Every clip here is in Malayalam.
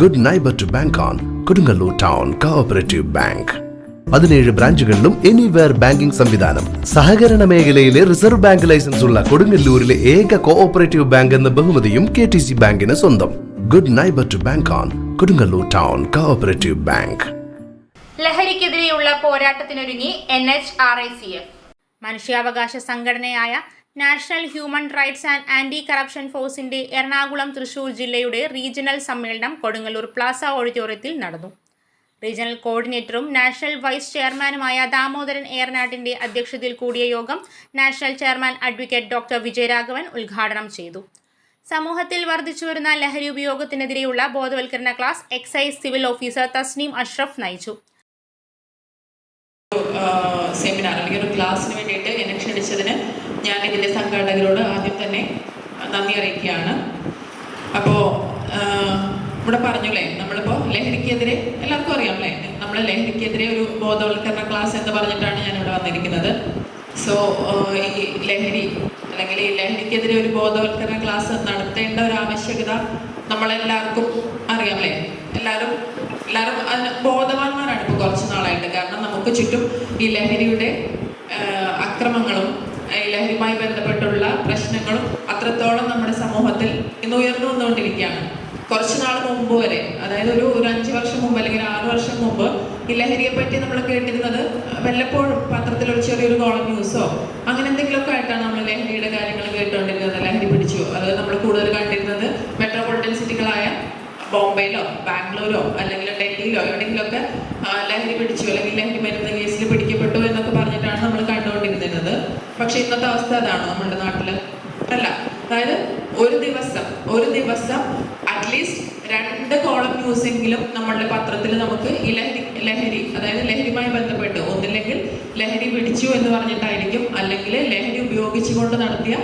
Good neighbour to bank on Kodungallur town cooperative bank പതിനേഴ് ബ്രാഞ്ചുകളിലും എനിവെയർ ബാങ്കിംഗ് സംവിധാനം. സഹകരണ മേഖലയിലെ റിസർവ് ബാങ്ക് ലൈസൻസ് ഉള്ള കൊടുങ്ങല്ലൂരിലെ ഏക കോഓപ്പറേറ്റീവ് ബാങ്ക് എന്ന ബഹുമതിയും കെ ടി സി ബാങ്കിന് സ്വന്തം. Good neighbour to bank on Kodungallur town cooperative bank ലഹരിക്കെതിരെയുള്ള പോരാട്ടത്തിനൊരുങ്ങി N H R I C F മനുഷ്യാവകാശ സംഘടനയായ national human rights and anti corruption ഫോഴ്സിന്റെ എറണാകുളം തൃശൂർ ജില്ലയുടെ റീജിയണൽ സമ്മേളനം കൊടുങ്ങല്ലൂർ പ്ലാസ ഓഡിറ്റോറിയത്തിൽ നടന്നു. റീജിയണൽ കോർഡിനേറ്ററും നാഷണൽ വൈസ് ചെയർമാനുമായ ദാമോദരൻ ഏറനാട്ടിന്റെ അധ്യക്ഷതയിൽ കൂടിയ യോഗം national chairman advocate doctor Vijayaraghavan ഉദ്ഘാടനം ചെയ്തു. സമൂഹത്തിൽ വർദ്ധിച്ചുവരുന്ന ലഹരി ഉപയോഗത്തിനെതിരെയുള്ള ബോധവൽക്കരണ class excise civil officer Thasneem Ashraf നയിച്ചു. അല്ലെങ്കിൽ ഒരു ക്ലാസ്സിന് വേണ്ടിയിട്ട് എന്നെ ക്ഷണിച്ചതിന് ഞാൻ ഇതിന്റെ സംഘാടകരോട് ആദ്യം തന്നെ നന്ദി അറിയിക്കുകയാണ്. അപ്പോൾ ഇവിടെ പറഞ്ഞല്ലേ നമ്മളിപ്പോൾ ലഹരിക്കെതിരെ എല്ലാവർക്കും അറിയാം അല്ലേ? നമ്മൾ ലഹരിക്കെതിരെ ഒരു ബോധവൽക്കരണ ക്ലാസ് എന്ന് പറഞ്ഞിട്ടാണ് ഞാൻ ഇവിടെ വന്നിരിക്കുന്നത് സോ ഈ ലഹരി അല്ലെങ്കിൽ ഈ ലഹരിക്കെതിരെ ഒരു ബോധവൽക്കരണ ക്ലാസ് നടത്തേണ്ട ഒരു ആവശ്യകത നമ്മളെല്ലാവർക്കും അറിയാം അല്ലേ? എല്ലാവരും എല്ലാവരും ബോധവാന്മാരാണ് ഇപ്പോൾ കുറച്ച് കാരണം നമുക്ക് ചുറ്റും ഈ ലഹരിയുടെ അക്രമങ്ങളും ലഹരിയുമായി ബന്ധപ്പെട്ടുള്ള പ്രശ്നങ്ങളും അത്രത്തോളം നമ്മുടെ സമൂഹത്തിൽ ഇന്ന് ഉയർന്നു വന്നുകൊണ്ടിരിക്കുകയാണ്. കുറച്ച് നാൾ മുമ്പ് വരെ അതായത് ഒരു ഒരു അഞ്ച് വർഷം മുമ്പ് അല്ലെങ്കിൽ ആറ് വർഷം മുമ്പ് ഈ ലഹരിയെ പറ്റി നമ്മൾ കേട്ടിരുന്നത് വല്ലപ്പോഴും പത്രത്തിൽ ഒരു ചെറിയൊരു കോളം ന്യൂസോ അങ്ങനെ എന്തെങ്കിലുമൊക്കെ ആയിട്ടാണ് നമ്മൾ ലഹരിയുടെ കാര്യങ്ങൾ കേട്ടുകൊണ്ടിരുന്നത് ലഹരി പിടിച്ചു. അത് നമ്മൾ കൂടുതൽ കണ്ടിരുന്നത് ബോംബെയിലോ ബാംഗ്ലൂരോ അല്ലെങ്കിൽ ഡൽഹിയിലോ എവിടെയെങ്കിലുമൊക്കെ ലഹരി പിടിച്ചു അല്ലെങ്കിൽ ലഹരി മരുന്ന് കേസിൽ പിടിക്കപ്പെട്ടു എന്നൊക്കെ പറഞ്ഞിട്ടാണ് നമ്മൾ കണ്ടുകൊണ്ടിരുന്നത്. പക്ഷെ ഇന്നത്തെ അവസ്ഥ അതാണോ നമ്മുടെ നാട്ടിൽ? അല്ല. അതായത് ഒരു ദിവസം ഒരു ദിവസം അറ്റ്ലീസ്റ്റ് രണ്ട് കോളം ന്യൂസ് എങ്കിലും നമ്മളുടെ പത്രത്തിൽ നമുക്ക് ഈ ലഹരി ലഹരി അതായത് ലഹരിയുമായി ബന്ധപ്പെട്ട് ഒന്നില്ലെങ്കിൽ ലഹരി പിടിച്ചു എന്ന് പറഞ്ഞിട്ടായിരിക്കും അല്ലെങ്കിൽ ലഹരി ഉപയോഗിച്ചുകൊണ്ട് നടത്തിയ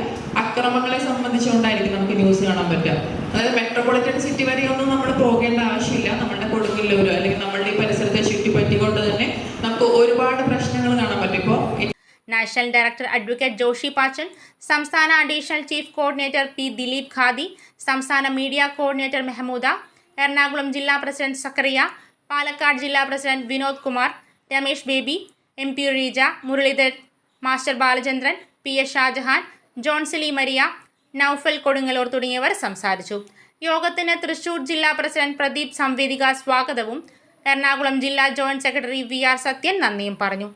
അക്രമങ്ങളെ സംബന്ധിച്ചുകൊണ്ടായിരിക്കും നമുക്ക് ന്യൂസ് കാണാൻ പറ്റുക. അതായത് മെട്രോപൊളിറ്റൻ സിറ്റി വരെയൊന്നും നമ്മൾ പോകേണ്ട ആവശ്യമില്ല. നമ്മുടെ കൊടുങ്ങല്ലൂരോ അല്ലെങ്കിൽ നമ്മളുടെ ഈ പരിസരത്തെ ചുറ്റിപ്പറ്റിക്കൊണ്ട് തന്നെ നമുക്ക് ഒരുപാട് പ്രശ്നങ്ങൾ കാണാൻ പറ്റും. ഇപ്പോൾ national director advocate Joshi Pachan സംസ്ഥാന additional chief coordinator P Dileep Khadi സംസ്ഥാന മീഡിയ കോർഡിനേറ്റർ മെഹമൂദ എറണാകുളം ജില്ലാ പ്രസിഡന്റ് സക്കറിയ പാലക്കാട് ജില്ലാ president Vinod Kumar Ramesh Baby M P Reeja Muralidhar master Balachandran P S Shajahan Jonsili Maria Naufal Kodungallur തുടങ്ങിയവർ സംസാരിച്ചു. യോഗത്തിന് തൃശൂർ ജില്ലാ പ്രസിഡന്റ് പ്രദീപ് സംവേദിക സ്വാഗതവും. എറണാകുളം ജില്ലാ joint secretary V R Sathyan നന്ദിയും പറഞ്ഞു.